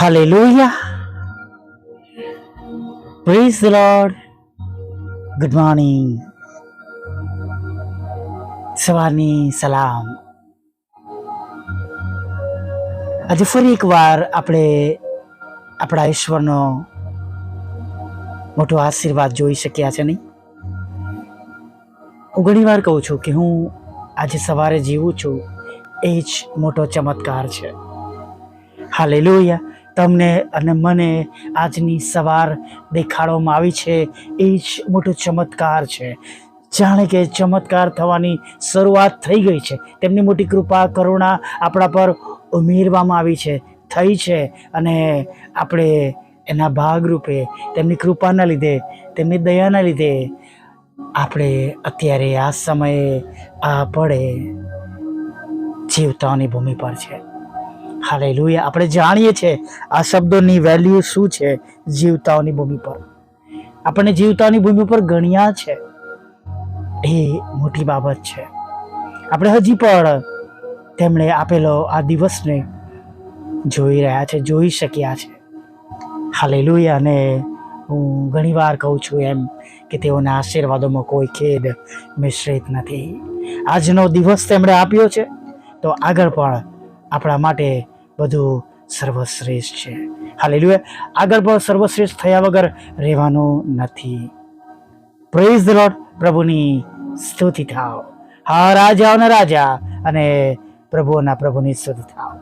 Hallelujah. Praise the Lord. Good morning. સવારની સલામ આજે ફરી એકવાર આપણે આપણા ઈશ્વરનો મોટો આશીર્વાદ જોઈ શક્યા છે નહીં હું ઘણી વાર કહું છું કે હું આજે સવારે જીવું છું, એ જ મોટો ચમત્કાર છે હાલેલુયા. તમને અને મને આજની સવાર દેખાડવામાં આવી છે. એ જ મોટો ચમત્કાર છે. જાણે કે ચમત્કાર થવાની શરૂઆત થઈ ગઈ છે. તેમની મોટી કૃપા, કરુણા આપણા પર ઉમેરવામાં આવી છે, થઈ છે અને આપણે એના ભાગરૂપે તેમની કૃપાના લીધે, તેમની દયાના લીધે આપણે અત્યારે આ સમયે આ પડે જીવતાઓની ભૂમિ પર છે. હાલેલુયા. આપણે જાણીએ છીએ આ શબ્દોની વેલ્યુ શું છે જીવતાઓની ભૂમિ પર. આપણને જીવતાઓની ભૂમિ પર ગણ્યા છે. એ મોટી બાબત છે. આપણે હજી પણ તેમણે આપેલો આ દિવસને જોઈ રહ્યા છે, જોઈ શક્યા છે. હાલે હાલેલુયા. અને હું ઘણીવાર કહું છું એમ કે તેઓના આશીર્વાદોમાં કોઈ ખેદ મિશ્રિત નથી. આજનો દિવસ તેમણે આપ્યો છે. તો આગળ પણ આપણા માટે બધું સર્વશ્રેષ્ઠ છે. હાલેલુયા. આગળ પણ સર્વશ્રેષ્ઠ થયા વગર રહેવાનું નથી. પ્રેઝ ધ પ્રભુની સ્તુતિ થાવ. હા રાજાઓના રાજા અને પ્રભુના પ્રભુની સ્તુતિ થાવ.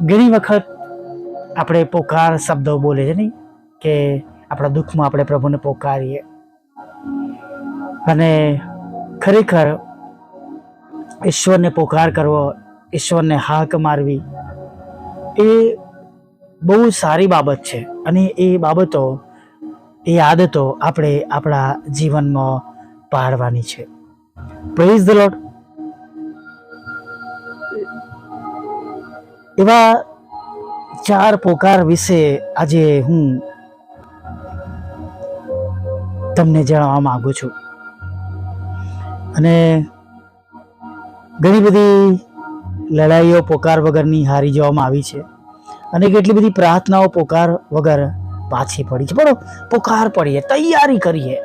ઘણી વખત આપણે પોકાર શબ્દો બોલે છે નહીં? કે આપણા દુઃખમાં આપણે પ્રભુને પોકારીએ. અને ખરેખર ઈશ્વરને પોકાર કરવો, ઈશ્વરને હાક મારવી, એ બહુ સારી બાબત છે. અને એ બાબતો, એ આદતો આપણે આપણા જીવનમાં પાડવાની છે. પ્રેઝ ધ લોટ એવા ચાર પોકાર વિશે આજે હું તમને જણાવવા માંગુ છું. અને ઘણી બધી લડાઈઓ, પોકાર વગરની હારી જવામાં આવી છે અને કેટલી બધી પ્રાર્થનાઓ પોકાર વગર પાછી પડી છે. બરો પોકાર પડીએ, તૈયારી કરીએ.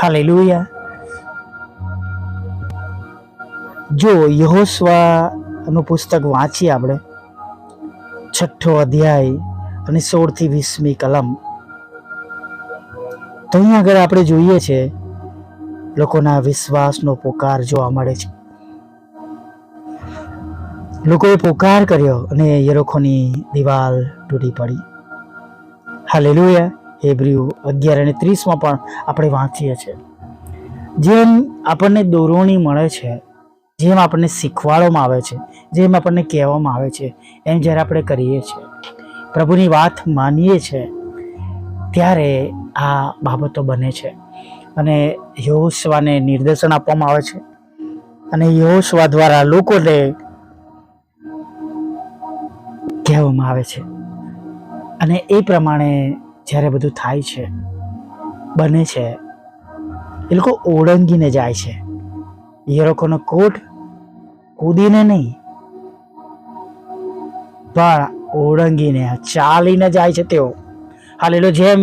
હાલેલુયા. જો યહોસ્વાનું પુસ્તક વાંચીએ આપણે, છઠ્ઠો અધ્યાય અને સોળથી વીસમી કલમ. તો અહીંયા આગળ આપણે જોઈએ છે લોકોના વિશ્વાસનો પોકાર જોવા મળે છે. લોકોએ પોકાર કર્યો અને યરોખોની દિવાલ તૂટી પડી. હાલેલુયા. હેબ્રિયુ અગિયાર અને ત્રીસમાં પણ આપણે વાંચીએ છીએ. જેમ આપણને દોરવણી મળે છે, જેમ આપણને શીખવાડવામાં આવે છે, જેમ આપણને કહેવામાં આવે છે, એમ જ્યારે આપણે કરીએ છીએ, પ્રભુની વાત માનીએ છીએ, ત્યારે આ બાબતો બને છે. અને યહોશવાને નિર્દેશન આપવામાં આવે છે. અને યહોશવા દ્વારા લોકોને કહેવામાં આવે છે. અને એ પ્રમાણે જ્યારે બધું થાય છે, બને છે, એ લોકો ઓળંગીને જાય છે. એ લોકોનો કોટ કૂદીને નહીં, પણ ઓળંગીને ચાલીને જાય છે તેઓ. હાલ એલો જેમ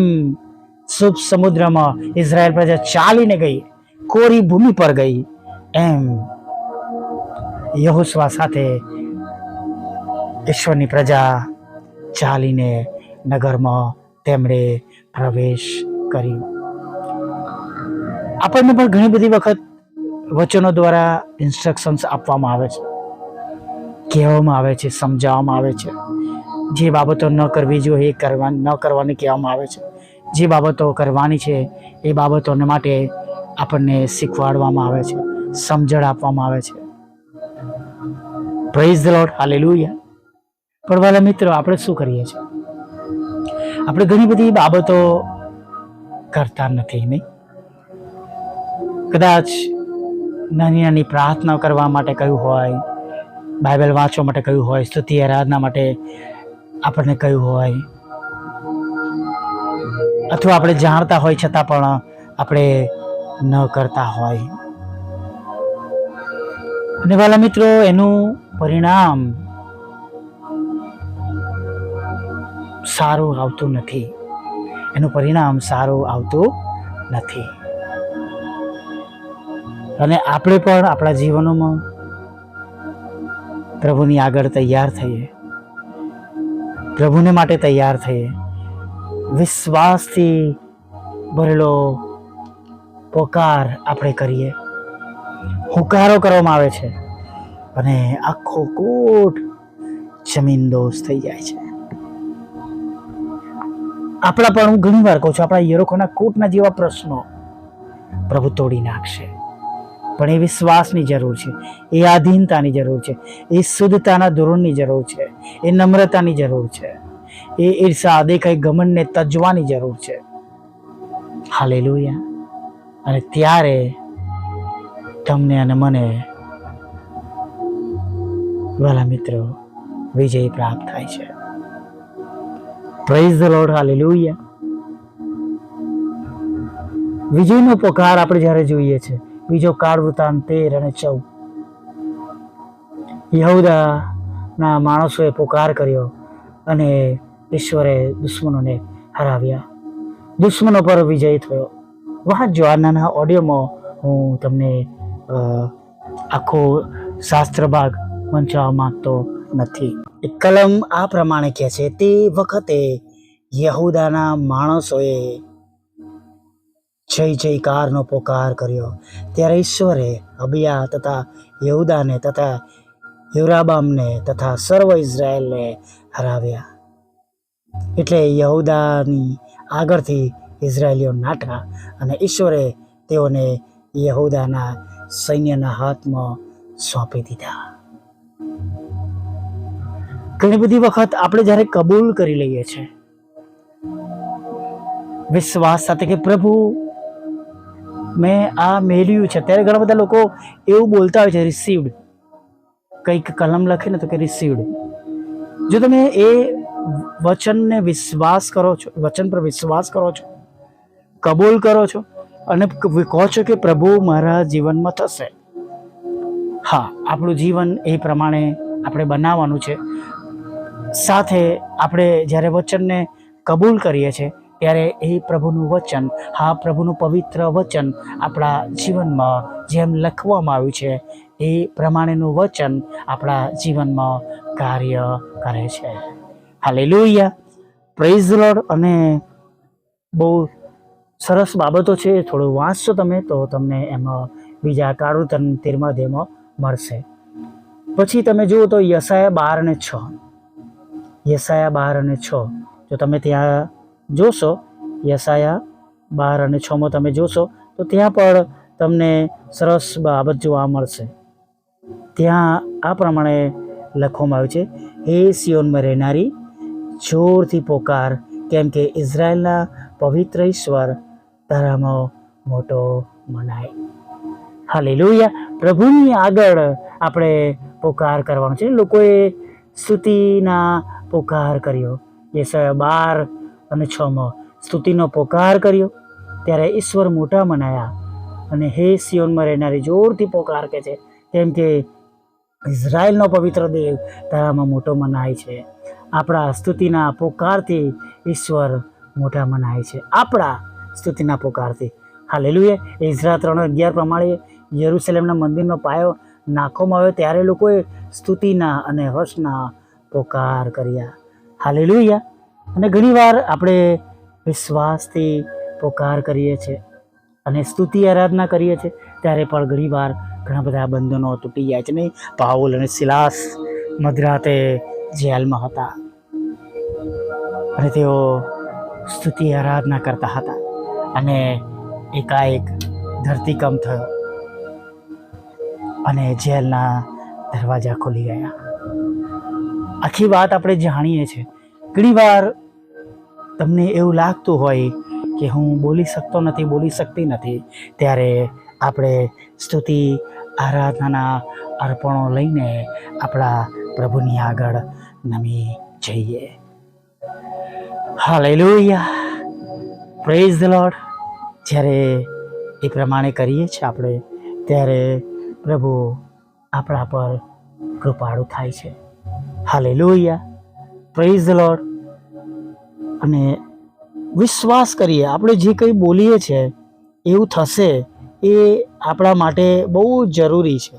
શુભ સમુદ્રમાં ઇઝરાયલ પ્રજા ચાલીને ગઈ, કોરી ભૂમિ પર ગઈ. એમ યહુસવા સાથે ઈશ્વરની પ્રજા ચાલીને નગરમાં તેમણે પ્રવેશ કર્યો. આપણને પણ ઘણી બધી વખત વચનો દ્વારા ઇન્સ્ટ્રક્શન્સ આપવામાં આવે છે, કહેવામાં આવે છે, સમજાવવામાં આવે છે. જે બાબતો ન કરવી જોઈએ, એ કરવા, ન કરવાની કહેવામાં આવે છે. જે બાબતો કરવાની છે, એ બાબતોને માટે આપણને શીખવાડવામાં આવે છે, સમજણ આપવામાં આવે છે. પ્રેઝ ધ લોર્ડ હાલેલુયા પણ વાલા મિત્રો, આપણે શું કરીએ છીએ? આપણે ઘણી બધી બાબતો કરતા નથી, નહીં? કદાચ નાની નાની પ્રાર્થના કરવા માટે કહ્યું હોય બાઇબલ વાંચવા માટે કહ્યું હોય, સ્તુતિ, આરાધના માટે આપણને કહ્યું હોય અથવા આપણે જાણતા હોય છતાં પણ આપણે ન કરતા હોય. અને વાલા મિત્રો, એનું પરિણામ સારું આવતું નથી. એનું પરિણામ સારું આવતું નથી. અને આપણે પણ આપણા જીવનોમાં પ્રભુની આગળ તૈયાર થઈએ. પ્રભુને માટે તૈયાર થઈએ. વિશ્વાસથી ભરેલો પોકાર આપણે કરીએ. હુકારો કરવામાં આવે છે અને આખો કોટ જમીન દોષ થઈ જાય છે. આપણા પણ હું ઘણી વાર કહું છું, આપણા યરોકોના કોટના જેવા પ્રશ્નો પ્રભુ તોડી નાખશે. પણ એ વિશ્વાસની જરૂર છે, એ આધીનતાની જરૂર છે, એ શુદ્ધતાના ધોરણની જરૂર છે, એ નમ્રતાની જરૂર છે. એ ઈર્ષા દેખાય ગમનને તજવાની જરૂર છે. હાલે અને ત્યારે તમને અને મને વાલા મિત્રો વિજય પ્રાપ્ત થાય છે. Praise the Lord hallelujah. વિજયનો પોકાર આપણે જ્યારે જોઈએ છે, બીજો કાળ વૃતાંત તેર અને ચૌદ. યહુદાના માણસોએ પોકાર કર્યો અને ઈશ્વરે દુશ્મનોને હરાવ્યા. દુશ્મનો પર વિજય થયો. વાંચજો આ નાના ઓડિયોમાં હું તમને આખો શાસ્ત્ર ભાગ વંચાવવા માંગતો નથી. કલમ આ પ્રમાણે કહે છે, તે વખતે યહુદાના માણસોએ જય જયકારનો પોકાર કર્યો. ત્યારે ઈશ્વરે અબિયા તથા યહુદાને તથા યુરાબામને તથા સર્વ ઇઝરાયલને હરાવ્યા. એટલે યહૂદાની આગળથી ઇઝરાયલીઓ નાઠા અને ઈશ્વરે તેઓને યહુદાના સૈન્યના હાથમાં સોંપી દીધા. ઘણી બધી વખત આપણે જ્યારે કબૂલ કરી લઈએ છીએ, વિશ્વાસ સાથે કે પ્રભુ, મેં આ મેળવ્યું છે, ત્યારે ઘણા બધા લોકો એવું બોલતા હોય છે રિસીવડ કંઈક કલમ લખે ને તો કે રિસીવડ જો તમે એ વચનને વિશ્વાસ કરો છો, વચન પર વિશ્વાસ કરો છો, કબૂલ કરો છો અને કહો છો કે પ્રભુ મારા જીવનમાં થશે. હા, આપણું જીવન એ પ્રમાણે આપણે બનાવવાનું છે. સાથે આપણે જ્યારે વચનને કબૂલ કરીએ છીએ, ત્યારે એ પ્રભુનું વચન, હા, પ્રભુનું પવિત્ર વચન આપણા જીવનમાં જેમ લખવામાં આવ્યું છે, એ પ્રમાણેનું વચન આપણા જીવનમાં કાર્ય કરે છે. હાલેલુયા પ્રેઝ લોડ અને બહુ સરસ બાબતો છે, થોડું વાંચશો તમે તો તમને એમાં બીજા કાળું તન તેરમાં મળશે. પછી તમે જુઓ તો યસાયા બાર અને છ. યસાયા બાર અને છ. જો તમે ત્યાં જોશો યસાયા બાર અને છમાં તમે જોશો, તો ત્યાં પણ તમને સરસ બાબત જોવા મળશે. ત્યાં આ પ્રમાણે લખવામાં આવ્યું છે, હે સિયોનમાં રહેનારી જોરથી પોકાર, કેમ કે ઇઝરાયલના પવિત્ર ઈશ્વર તારામાં મોટો મનાય. હાલેલુયા. પ્રભુની આગળ આપણે પોકાર કરવાનો છે. લોકોએ સ્તુતિના પોકાર કર્યો. યસાયા બાર અને છમાં સ્તુતિનો પોકાર કર્યો. ત્યારે ઈશ્વર મોટા મનાયા. અને હે સિયોનમાં રહેનારી જોરથી પોકાર કે છે. કેમ કે ઇઝરાયલનો પવિત્ર દેવ તારામાં મોટો મનાય છે. આપણા સ્તુતિના પોકારથી ઈશ્વર મોટા મનાય છે. આપણા સ્તુતિના પોકારથી. હાલેલુયા. ઇઝરા ત્રણ અગિયાર પ્રમાણે યરુસલેમના મંદિરનો પાયો નાખવામાં આવ્યો ત્યારે લોકોએ સ્તુતિના અને હર્ષના પોકાર કર્યા. હાલેલુયા. અને ઘણીવાર આપણે વિશ્વાસથી પોકાર કરીએ છીએ અને સ્તુતિ આરાધના કરીએ છીએ ત્યારે પણ ઘણીવાર ઘણા બધા બંધનો તૂટી જાય છે નહીં. પાઉલ અને સિલાસ મધરાતે જેલમાં હતા. અને તેઓ સ્તુતિ આરાધના કરતા હતા અને એકાએક ધરતીકંપ થયો અને જેલના દરવાજા ખુલી ગયા. આખી વાત આપણે જાણીએ છીએ. ઘણીવાર તમને એવું લાગતું હોય કે હું બોલી શકતો નથી, બોલી શકતી નથી, ત્યારે આપણે સ્તુતિ આરાધનાના અર્પણો લઈને આપણા પ્રભુની આગળ નમી જઈએ. હાલેલુયા. પ્રેઝ ધ લોર્ડ જ્યારે એ પ્રમાણે કરીએ છીએ આપણે, ત્યારે પ્રભુ આપણા પર કૃપાળુ થાય છે. હાલેલુયા. પ્રેઝ ધ લોર્ડ અને વિશ્વાસ કરીએ, આપણે જે કંઈ બોલીએ છીએ, એવું થશે એ આપણા માટે બહુ જરૂરી છે.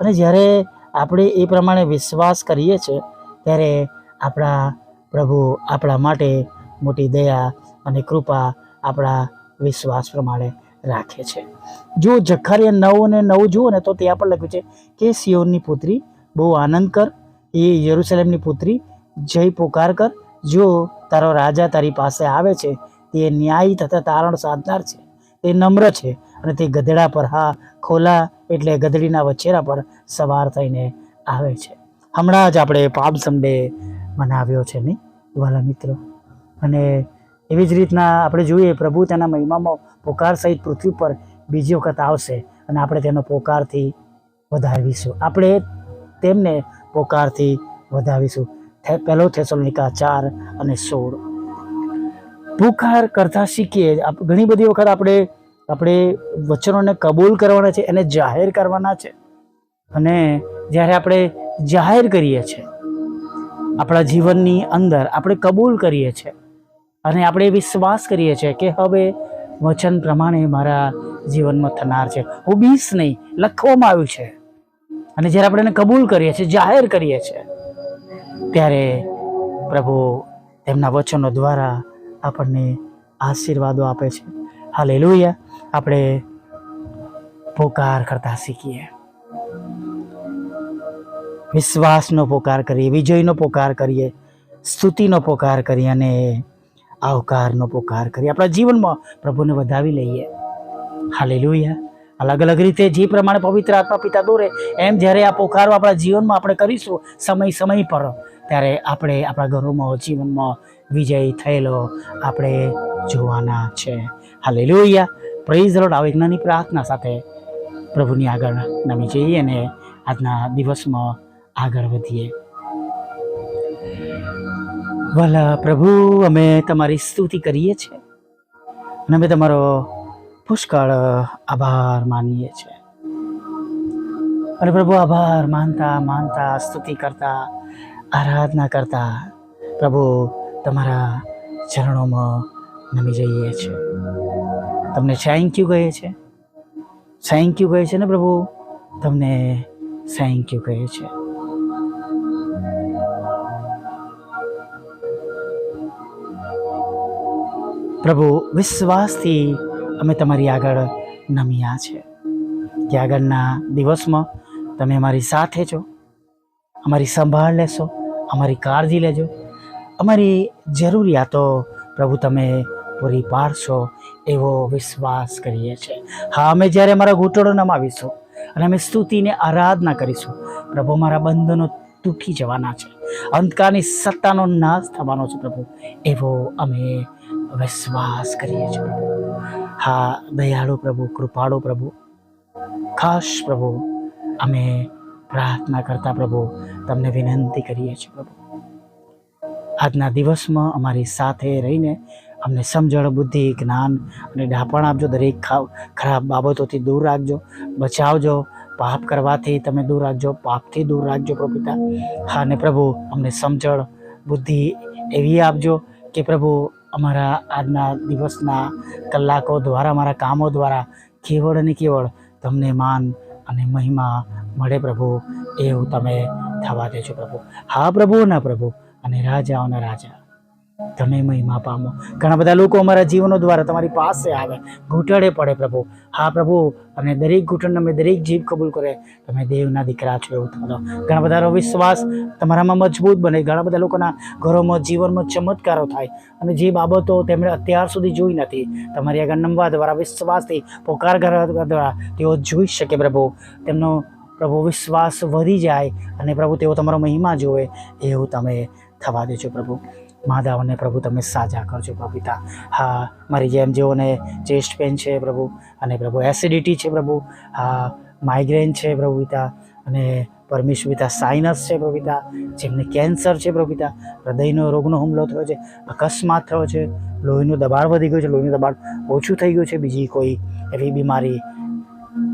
અને જ્યારે આપણે એ પ્રમાણે વિશ્વાસ કરીએ છીએ, ત્યારે આપણા પ્રભુ આપણા માટે મોટી દયા અને કૃપા આપણા વિશ્વાસ પ્રમાણે રાખે છે. જો જખારિયા નવ અને નવ જુઓ ને તો ત્યાં પણ લખ્યું છે કે સિયોનની પુત્રી બહુ આનંદ કર, એ યરુસલેમની પુત્રી જય પોકાર કર. જો તારો રાજા તારી પાસે આવે છે, તે ન્યાયી તથા તારણ સાધનાર છે, તે નમ્ર છે અને તે ગધેડા પર હા, ખોલા એટલે ગધડીના વછેરા પર સવાર થઈને આવે છે. હમણાં જ આપણે પાપ સન્ડે મનાવ્યો છે નહીં વાલા મિત્રો. અને એવી જ રીતના આપણે જોઈએ, પ્રભુ તેના મહિમામાં પોકાર સહિત પૃથ્વી પર બીજી વખત આવશે અને આપણે તેનો પોકારથી વધાવીશું. આપણે તેમને પોકારથી વધાવીશું. પહેલો થેસલોનિકા ચાર અને સોળ. પુકાર કરતા શીખીએ. ઘણી બધી વખત આપણે આપણે વચનોને કબૂલ કરવાના છે, એને જાહેર કરવાના છે. અને જ્યારે આપણે જાહેર કરીએ છીએ, આપણા જીવનની અંદર આપણે કબૂલ કરીએ છીએ અને આપણે વિશ્વાસ કરીએ છીએ કે હવે વચન પ્રમાણે મારા જીવનમાં થનાર છે. હું બીસ નહીં, લખવામાં આવ્યું છે. અને જ્યારે આપણે એને કબૂલ કરીએ છીએ, જાહેર કરીએ છીએ, ત્યારે પ્રભુ તેમના વચનો દ્વારા આપણને આશીર્વાદો આપે છે. હાલે આપણે પોકાર કરતા શીખીએ. વિશ્વાસનો પોકાર કરીએ, વિજયનો પોકાર કરીએ, સ્તુતિનો પોકાર કરીએ અને આવકારનો પોકાર કરીએ. આપણા જીવનમાં પ્રભુને વધાવી લઈએ. હાલે અલગ અલગ રીતે જે પ્રમાણે પવિત્ર આત્મા પિતા દોરે, એમ જ્યારે આ પોકારો આપણા જીવનમાં આપણે કરીશું, સમય સમય પર, ત્યારે આપણે આપણા ઘરોમાં, જીવનમાં વિજય થયેલો આપણે જોવાના છે. હાલે લોહિયા પ્રેઝ રોડ આવો પ્રાર્થના સાથે પ્રભુની આગળ નમી જઈએ અને આજના દિવસમાં આગળ વધીએ. ભલા પ્રભુ, અમે તમારી સ્તુતિ કરીએ છીએ અને અમે તમારો પુષ્કળ આભાર માનીએ છીએ. અને પ્રભુ, આભાર માનતા માનતા, સ્તુતિ કરતા, આરાધના કરતા, પ્રભુ, તમારા ચરણોમાં નમી જઈએ છીએ. તમને થેન્ક યુ કહે છે થેન્ક યુ કહે છે ને પ્રભુ? તમને થેન્ક યુ કહે છે પ્રભુ, વિશ્વાસથી અમે તમારી આગળ નમ્યા છે. કે આગળના દિવસમાં તમે અમારી સાથે છો, અમારી સંભાળ લેશો, અમારી કાળજી લેજો. અમારી જરૂરિયાતો પ્રભુ તમે પૂરી પાડશો એવો વિશ્વાસ કરીએ છીએ. હા, અમે જ્યારે અમારા ઘૂંટણો નમાવીશું અને અમે સ્તુતિને આરાધના કરીશું, પ્રભુ અમારા બંધનો તૂટી જવાના છે. અંધકારની સત્તાનો નાશ થવાનો છે પ્રભુ, એવો અમે વિશ્વાસ કરીએ છીએ. હા, દયાળુ પ્રભુ, કૃપાળુ પ્રભુ, ખાસ પ્રભુ, અમે પ્રાર્થના કરતા પ્રભુ, તમને વિનંતી કરીએ છીએ પ્રભુ. આજના દિવસમાં અમારી સાથે રહીને અમને સમજણ, બુદ્ધિ, જ્ઞાન અને ડાપણ આપજો. દરેક ખરાબ બાબતોથી દૂર રાખજો. બચાવજો. પાપ કરવાથી તમે દૂર રાખજો. પાપથી દૂર રાખજો પ્રભુ પિતા હા અને પ્રભુ, અમને સમજણ, બુદ્ધિ એવી આપજો કે પ્રભુ અમારા આજના દિવસના કલાકો દ્વારા, અમારા કામો દ્વારા કેવળ અને કેવળ તમને માન અને મહિમા મળે પ્રભુ, એવું તમે થવા દેજો પ્રભુ. હા પ્રભુના પ્રભુ, અને રાજાઓના રાજા. તમે મહિમા પામો. ઘણા બધા લોકો અમારા જીવનો દ્વારા તમારી પાસે આવે. ઘૂંટડે પડે પ્રભુ. હા પ્રભુ, અને દરેક ઘૂંટણ અમે દરેક જીવ કબૂલ કરે. તમે દેવના દીકરા છો એવું થતો ઘણા બધાનો વિશ્વાસ તમારામાં મજબૂત બને. ઘણા બધા લોકોના ઘરોમાં જીવનમાં ચમત્કારો થાય. અને જે બાબતો તેમણે અત્યાર સુધી જોઈ નથી, તમારી આગળ નમવા દ્વારા, વિશ્વાસથી પોકાર કરવા દ્વારા તેઓ જોઈ શકે પ્રભુ. તેમનો પ્રભુ વિશ્વાસ વધી જાય અને પ્રભુ તેઓ તમારો મહિમા જોવે એવું તમે થવા દેજો પ્રભુ. માધાવને પ્રભુ તમે સાજા કરજો પ્રભુ પિતા. હા, મારી જેમ જેઓને ચેસ્ટ પેન છે પ્રભુ અને પ્રભુ એસિડિટી છે પ્રભુ. હા, માઇગ્રેન છે પ્રભુ પિતા અને પરમેશ્વર પિતા સાઇનસ છે પ્રભુ જેમને કેન્સર છે પ્રભુ પિતા. હૃદયનો રોગનો હુમલો થયો છે, અકસ્માત થયો છે, લોહીનું દબાણ વધી ગયું છે, લોહીનું દબાણ ઓછું થઈ ગયું છે, બીજી કોઈ એવી બીમારી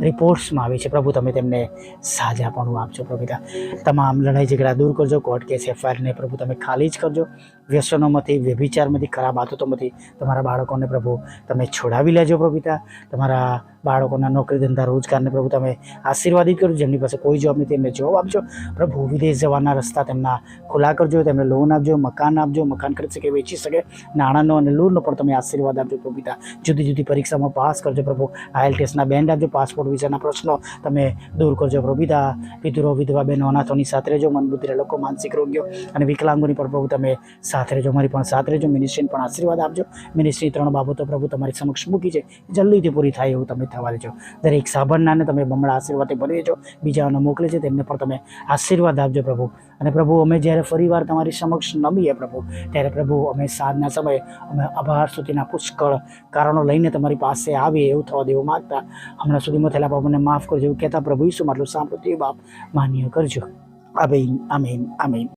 રિપોર્ટ્સમાં આવે છે. પ્રભુ, તમે તેમને સાજાપણું આપજો પ્રભુતા. તમામ લડાઈ ઝઘડા દૂર કરજો. કોર્ટ કેસ, એફઆઈઆરને પ્રભુ, તમે ખાલી જ કરજો. વ્યસનોમાંથી, વ્યભિચારમાંથી, ખરાબ આદતોમાંથી તમારા બાળકોને પ્રભુ, તમે છોડાવી લેજો પ્રભુતા. તમારા બાળકોના નોકરી ધંધા, રોજગારને પ્રભુ, તમે આશીર્વાદિત કરજો. જેમની પાસે કોઈ જોબ નથી, તેમને જોબ આપજો. પ્રભુ, વિદેશ જવાના રસ્તા તેમના ખુલ્લા કરજો. તેમને લોન આપજો, મકાન આપજો. મકાન ખરીદી શકે, વેચી શકે. નાણાંનો અને લોનનો પણ તમે આશીર્વાદ આપજો પ્રભુ જુદી જુદી પરીક્ષામાં પાસ કરજો પ્રભુ. આઈએલ બેન્ડ આપજો. પાસપોર્ટ વિઝાના પ્રશ્નો તમે દૂર કરજો. પ્રભુ પિતા પિતૃઓ, વિધવા બહેનો, અનાથોની સાથે રહેજો. મનબુદ્ધિના લોકો માનસિક રોગીઓ અને વિકલાંગોની પણ પ્રભુ તમે સાથે રહેજો. મારી પણ સાથે રહેજો. મિનિસ્ટ્રીને પણ આશીર્વાદ આપજો. મિનિસ્ટ્રી ત્રણ બાબતો પ્રભુ તમારી સમક્ષ મૂકી છે. જલ્દીથી પૂરી થાય એવું તમે થવા દેજો. દરેક સાંભળનારને તમે બમણા આશીર્વાદથી ભરી દેજો. બીજાઓને મોકલે છે. તેમને પણ તમે આશીર્વાદ આપજો પ્રભુ. અને પ્રભુ, અમે જ્યારે ફરીવાર તમારી સમક્ષ નમીએ પ્રભુ, ત્યારે પ્રભુ અમે સાંજના સમયે અમે આભાર સુધીના પુષ્કળ કારણો લઈને તમારી પાસે આવીએ એવું થવા દેવું માગતા. હમણાં સુધીમાં થયેલા પાપોને માફ કરજો એવું કહેતા પ્રભુ ઈસુ માટલું સાંભળ્યું બાપ માન્ય કરજો. આમીન આમીન આમીન.